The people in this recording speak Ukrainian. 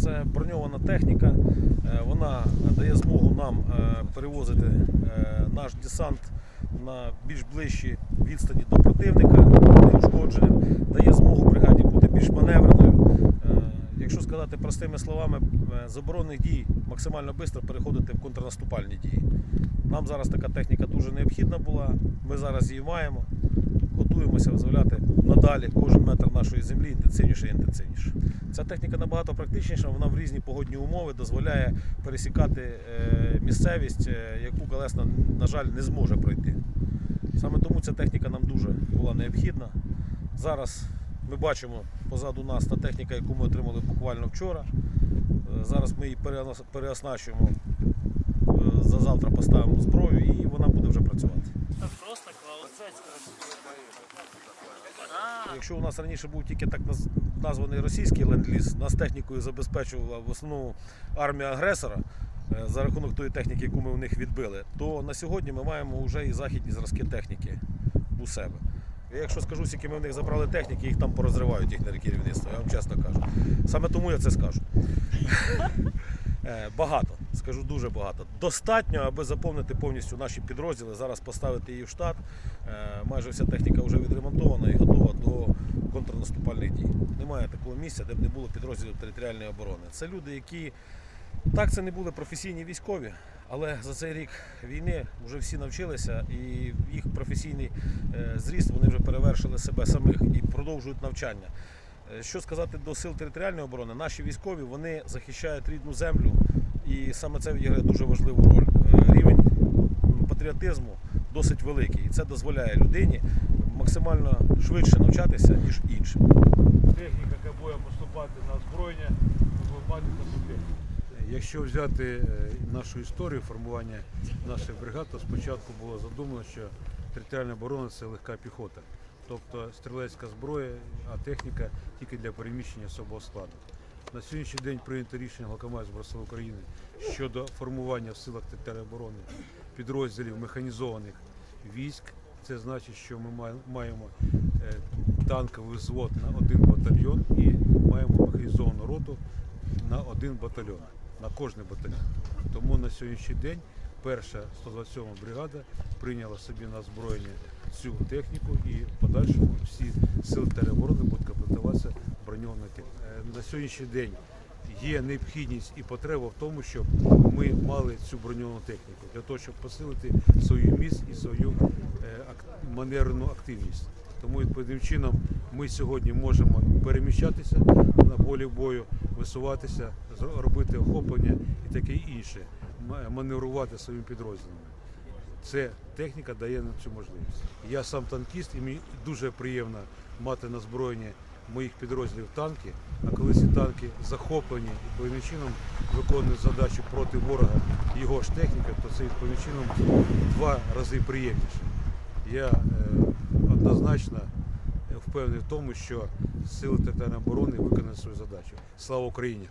це броньована техніка. Е, Вона дає змогу нам е, перевозити е, наш десант на більш ближчі відстані до противника неушкодженим, дає змогу бригаді бути більш маневреною. Якщо сказати простими словами, з оборонних дій максимально швидко переходити в контрнаступальні дії. Нам зараз така техніка дуже необхідна була. Ми зараз її маємо. Готуємося визволяти надалі кожен метр нашої землі інтенсивніше і інтенсивніше. Ця техніка набагато практичніша, вона в різні погодні умови дозволяє пересікати е, місцевість, е, яку колесна, на жаль, не зможе пройти. Саме тому ця техніка нам дуже була необхідна. Зараз ми бачимо позаду нас та техніка, яку ми отримали буквально вчора. Е, Зараз ми її переос- переоснащуємо. За завтра поставимо зброю і вона буде вже працювати. Якщо у нас раніше був тільки так наз- названий російський ленд-ліз, нас технікою забезпечувала в основному армія агресора е, за рахунок тої техніки, яку ми у них відбили, то на сьогодні ми маємо вже і західні зразки техніки у себе. Я якщо скажу, скільки ми в них забрали техніки, їх там порозривають їхнє керівництво, я вам чесно кажу. Саме тому я це скажу. Е, Багато, скажу дуже багато. Достатньо, аби заповнити повністю наші підрозділи, зараз поставити її в штат. Е, Майже вся техніка вже відремонтована і готова до контрнаступальних дій. Немає такого місця, де б не було підрозділів територіальної оборони. Це люди, які так це не були професійні військові, але за цей рік війни вже всі навчилися, і їх професійний е, зріст вони вже перевершили себе самих і продовжують навчання. Е, Що сказати до сил територіальної оборони, наші військові вони захищають рідну землю, і саме це відіграє дуже важливу роль. Е, Рівень патріотизму досить великий, і це дозволяє людині максимально швидше навчатися, ніж іншим. техніка, яка буде поступати на озброєння, випадати на суб'єкт. Якщо взяти е, нашу історію формування наших бригад, то спочатку було задумано, що територіальна оборона це легка піхота, тобто стрілецька зброя, а техніка тільки для переміщення особового складу. На сьогоднішній день прийнято рішення Глокомаю Збройних України щодо формування в силах територіальної оборони підрозділів механізованих військ. Це значить, що ми маємо е, танковий взвод на один батальйон і маємо механізовану роту на один батальйон, на кожний батальйон. Тому на сьогоднішній день перша 127 бригада прийняла собі на озброєння цю техніку і в подальшому всі сили тероборони будуть комплектуватися броньованою. Е, На сьогоднішній день є необхідність і потреба в тому, щоб ми мали цю броньовану техніку для того, щоб посилити свою міць і свою е, маневрену активність. Тому відповідним чином ми сьогодні можемо переміщатися на полі бою, висуватися, робити охоплення і таке інше, маневрувати своїми підрозділами. Це техніка дає нам цю можливість. Я сам танкіст, і мені дуже приємно мати на зброєнні моїх підрозділів танки. А коли ці танки захоплені відповідним чином виконують задачу проти ворога його ж техніка, то це відповідним чином в два рази приємніше. Я е, однозначно впевнений в тому, що сили територіальної оборони виконають свою задачу. Слава Україні!